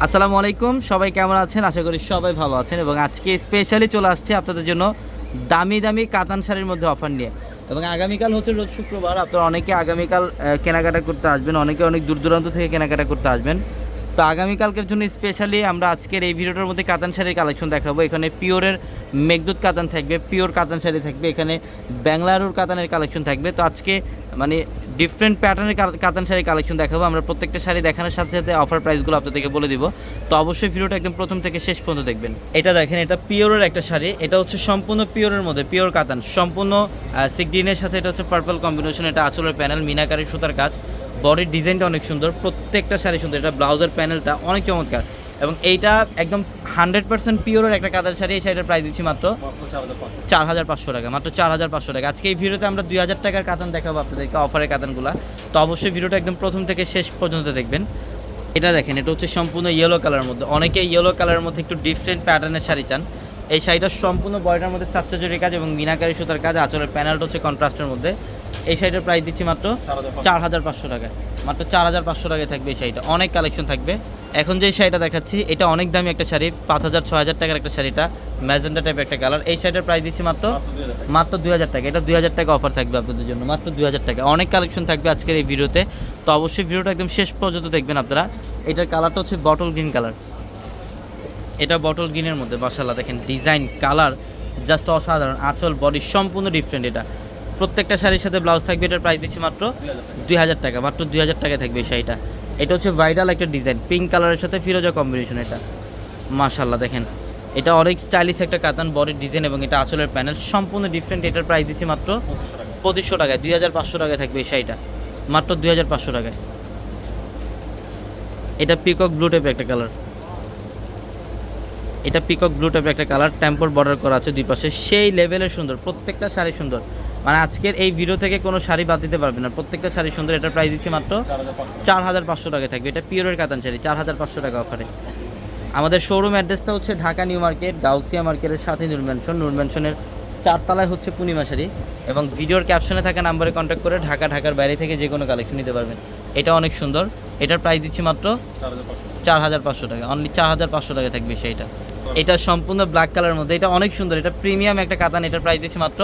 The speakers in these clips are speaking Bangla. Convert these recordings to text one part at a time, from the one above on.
আসসালামু আলাইকুম, সবাই কেমন আছেন? আশা করি সবাই ভালো আছেন এবং আজকে স্পেশালি চলে আসছে আপনাদের জন্য দামি দামি কাতান শাড়ির মধ্যে অফার নিয়ে। এবং আগামীকাল হচ্ছে রোজ শুক্রবার, আপনারা অনেকে আগামীকাল কেনাকাটা করতে আসবেন, অনেকে অনেক দূর দূরান্ত থেকে কেনাকাটা করতে আসবেন। তো আগামীকালকের জন্য স্পেশালি আমরা আজকের এই ভিডিওটার মধ্যে কাতান শাড়ির কালেকশন দেখাবো। এখানে পিওরের মেঘদূত কাতান থাকবে, পিওর কাতান শাড়ি থাকবে, এখানে ব্যাঙ্গালুরুর কাতানের কালেকশন থাকবে। তো আজকে মানে ডিফারেন্ট প্যাটার্নের কাতান শাড়ি কালেকশন দেখাবো। আমরা প্রত্যেকটা শাড়ি দেখানোর সাথে সাথে অফার প্রাইসগুলো আপনাদেরকে বলে দিব। তো অবশ্যই ভিডিওটা একদম প্রথম থেকে শেষ পর্যন্ত দেখবেন। এটা দেখেন, এটা পিওরের একটা শাড়ি। এটা হচ্ছে সম্পূর্ণ পিওরের মধ্যে, পিওর কাতান। সম্পূর্ণ সিগ্রিনের সাথে এটা হচ্ছে পার্পল কম্বিনেশন এটা আঁচলের প্যানেল মিনাকারি সুতার কাজ। বডির ডিজাইনটা অনেক সুন্দর, প্রত্যেকটা শাড়ি সুন্দর। এটা ব্লাউজের প্যানেলটা অনেক চমৎকার। এবং এইটা একদম হান্ড্রেড পার্সেন্ট পিওরের একটা কাতান শাড়ি এই শাড়িটার প্রাইস দিচ্ছি মাত্র চার হাজার পাঁচশো টাকা মাত্র চার হাজার পাঁচশো টাকা। আজকে এই ভিডিওতে আমরা দুই হাজার টাকার কাতান দেখাবো আপনাদেরকে অফারের কাতানগুলো। তো অবশ্যই ভিডিওটা একদম প্রথম থেকে শেষ পর্যন্ত দেখবেন। এটা দেখেন এটা হচ্ছে সম্পূর্ণ ইয়েলো কালারের মধ্যে। অনেকে ইয়েলো কালারের মধ্যে একটু ডিফারেন্ট প্যাটার্নের শাড়ি চান। এই শাড়িটা সম্পূর্ণ বয়টার মধ্যে জরি কাজ এবং মিনাকারি সুতার কাজ আচরের প্যানেলটা হচ্ছে কন্ট্রাস্টের মধ্যে। এই শাড়িটার প্রাইস দিচ্ছি মাত্র চার হাজার পাঁচশো। টাকায়। মাত্র চার হাজার পাঁচশো টাকায় থাকবে এই শাড়িটা। অনেক কালেকশন থাকবে। এখন যে শাড়িটা দেখাচ্ছি এটা অনেক দামি একটা শাড়ি পাঁচ হাজার ছ হাজার টাকার একটা শাড়িটা ম্যাজেন্ডা টাইপের একটা কালার এই শাড়িটার প্রাইস দিচ্ছি মাত্র মাত্র দুই হাজার টাকা। এটা দুই হাজার টাকা অফার থাকবে আপনাদের জন্য মাত্র দুই হাজার টাকা। অনেক কালেকশন থাকবে আজকের এই ভিডিওতে। তো অবশ্যই ভিডিওটা একদম শেষ পর্যন্ত দেখবেন আপনারা। এটার কালারটা হচ্ছে বটল গ্রিন কালার এটা বটল গ্রিনের মধ্যে মাসাল্লাহ দেখেন ডিজাইন কালার জাস্ট অসাধারণ আঁচল বডি সম্পূর্ণ ডিফারেন্ট এটা। প্রত্যেকটা শাড়ির সাথে ব্লাউজ থাকবে এটার প্রাইস দিচ্ছি মাত্র দুই হাজার টাকা মাত্র দুই হাজার টাকায় থাকবে এই শাড়িটা। এটা হচ্ছে ভাইরাল একটা ডিজাইন পিঙ্ক কালারের সাথে ফিরোজা কম্বিনেশন এটা। মাশাল্লাহ দেখেন। এটা অনেক স্টাইলিশ একটা কাতান বডির ডিজাইন এবং এটা আঁচলের প্যানেল সম্পূর্ণ ডিফারেন্ট এটার প্রাইস দিচ্ছি মাত্র পঁচিশশো টাকায়, দুই হাজার পাঁচশো টাকায় থাকবে এই শাড়িটা। মাত্র দুই হাজার পাঁচশো টাকায়। এটা পিকক ব্লু টাইপের একটা কালার এটা পিকক ব্লু টাইপের একটা কালার টেম্পল বর্ডার করা আছে দুই পাশে। সেই লেভেলের সুন্দর, প্রত্যেকটা শাড়ি সুন্দর। মানে আজকের এই ভিডিও থেকে কোনো শাড়ি বাদ দিতে পারবে না। প্রত্যেকটা শাড়ি সুন্দর, এটার প্রাইস দিচ্ছি মাত্র চার হাজার পাঁচশো টাকায় থাকবে। এটা পিওরের কাতান শাড়ি, চার হাজার পাঁচশো টাকা অফারে আমাদের শোরুম অ্যাড্রেসটা হচ্ছে ঢাকা নিউ মার্কেট, গাউসিয়া মার্কেটের সাথে নূর ম্যানশন চারতলায় হচ্ছে পূর্ণিমা শাড়ি এবং ভিডিওর ক্যাপশনে থাকা নাম্বারে কন্ট্যাক্ট করে ঢাকা, ঢাকার বাইরে থেকে যে কোনো কালেকশন নিতে পারবেন। এটা অনেক সুন্দর। এটার প্রাইস দিচ্ছি মাত্র চার হাজার পাঁচশো টাকা। অনলি চার হাজার পাঁচশো টাকা থাকবে সেইটা। এটা সম্পূর্ণ ব্ল্যাক কালারের মধ্যে। এটা অনেক সুন্দর। এটা প্রিমিয়াম একটা কাতান। এটার প্রাইস দিচ্ছি মাত্র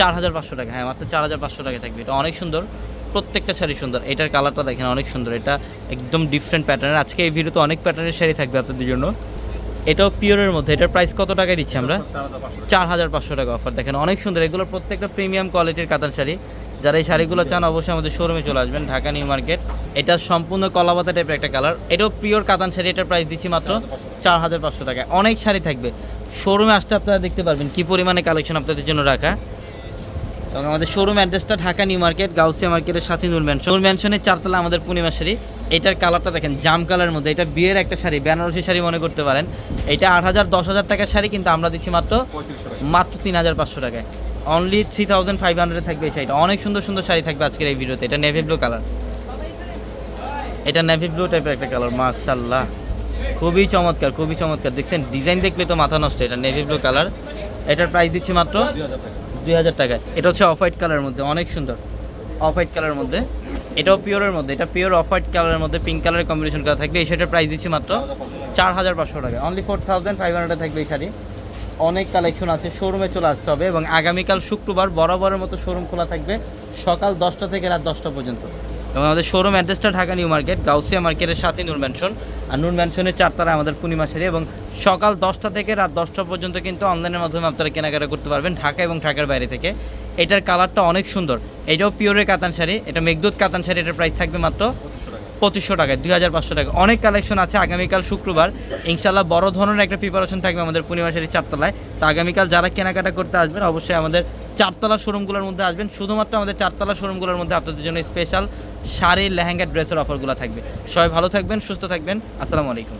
চার হাজার পাঁচশো টাকা। হ্যাঁ মাত্র চার হাজার পাঁচশো টাকা থাকবে। এটা অনেক সুন্দর। প্রত্যেকটা শাড়ি সুন্দর। এটার কালারটা দেখেন অনেক সুন্দর। এটা একদম ডিফারেন্ট প্যাটার্নের আজকে এই ভিডিওতে অনেক প্যাটার্নের শাড়ি থাকবে আপনাদের জন্য। এটাও পিওরের মধ্যে। এটার প্রাইস কত টাকায় দিচ্ছি আমরা? চার হাজার পাঁচশো টাকা অফার দেখেন অনেক সুন্দর। এগুলো প্রত্যেকটা প্রিমিয়াম কোয়ালিটির কাতান শাড়ি। যারা এই শাড়িগুলো চান অবশ্যই আমাদের শোরুমে চলে আসবেন। Dhaka new market. এটা সম্পূর্ণ কলাপাতা টাইপের একটা কালার এটাও পিওর কাতান শাড়ি, এটার প্রাইস দিচ্ছি মাত্র চার হাজার পাঁচশো টাকা। অনেক শাড়ি থাকবে। শোরুমে আসতে আপনারা দেখতে পারবেন কী পরিমাণে কালেকশন আপনাদের জন্য রাখা। এবং আমাদের শোরুম অ্যাড্রেসটা ঢাকা নিউ মার্কেট, গাউসিয়া মার্কেটের সাথে নূর ম্যানশন নূর ম্যানশনের চারতলা আমাদের পূর্ণিমা শাড়ি। এটার কালারটা দেখেন, জাম কালারের মধ্যে। এটা বিয়ের একটা শাড়ি, বেনারসি শাড়ি মনে করতে পারেন। এটা আট হাজার, দশ হাজার টাকার শাড়ি, কিন্তু আমরা দিচ্ছি মাত্র মাত্র তিন হাজার পাঁচশো টাকায়। Only three thousand five hundred থাকবে এই শাড়িটা। অনেক সুন্দর সুন্দর শাড়ি থাকবে আজকের এই ভিডিওতে। এটা নেভি ব্লু কালার এটা নেভি ব্লু টাইপের একটা কালার মার্শাল্লাহ খুবই চমৎকার খুবই চমৎকার। দেখছেন ডিজাইন দেখলে তো মাথা নষ্ট, এটা নেভি ব্লু কালার এটার প্রাইস দিচ্ছি মাত্র দুই হাজার টাকায় এটা হচ্ছে অফ হোয়াইট কালারের মধ্যে, অনেক সুন্দর। অফ হোয়াইট কালারের মধ্যে। এটাও পিওরের মধ্যে, এটা পিওর অফ হোয়াইট কালারের মধ্যে পিঙ্ক কালারের কম্বিনেশন করা থাকবে। এই প্রাইস দিচ্ছি মাত্র চার হাজার পাঁচশো টাকা। অনলি ফোর থাউজেন্ড ফাইভ হান্ড্রেডে থাকবে এই শাড়ি অনেক কালেকশন আছে শোরুমে চলে আসতে হবে এবং আগামীকাল শুক্রবার বরাবরের মতো শোরুম খোলা থাকবে সকাল দশটা থেকে রাত দশটা পর্যন্ত। এবং আমাদের শোরুম অ্যাড্রেসটা ঢাকা নিউ মার্কেট, গাউসিয়া মার্কেটের সাথে নূর ম্যানশন আর নূর ম্যানশনের চারতারা আমাদের পূর্ণিমা শাড়ি এবং সকাল দশটা থেকে রাত দশটা পর্যন্ত কিন্তু অনলাইনের মাধ্যমে আপনারা কেনাকাটা করতে পারবেন ঢাকা এবং ঢাকার বাইরে থেকে। এটার কালারটা অনেক সুন্দর। এটাও পিওরের কাতান শাড়ি। এটা মেঘদূত কাতান শাড়ি, এটার প্রাইস থাকবে মাত্র পঁচিশশো টাকায় দুই হাজার পাঁচশো টাকা। অনেক কালেকশন আছে আগামীকাল শুক্রবার। ইনশাল্লাহ বড় ধরনের একটা প্রিপারেশন থাকবে আমাদের পূর্ণিমা শাড়ির চারতলায়। তো আগামীকাল যারা কেনাকাটা করতে আসবেন, অবশ্যই আমাদের চারতলা শোরুমগুলোর মধ্যে আসবেন। শুধুমাত্র আমাদের চারতলা শোরুমগুলোর মধ্যে আপনাদের জন্য স্পেশাল শাড়ি, লেহেঙ্গা ড্রেসের অফারগুলো থাকবে। সবাই ভালো থাকবেন, সুস্থ থাকবেন। আসসালামু আলাইকুম।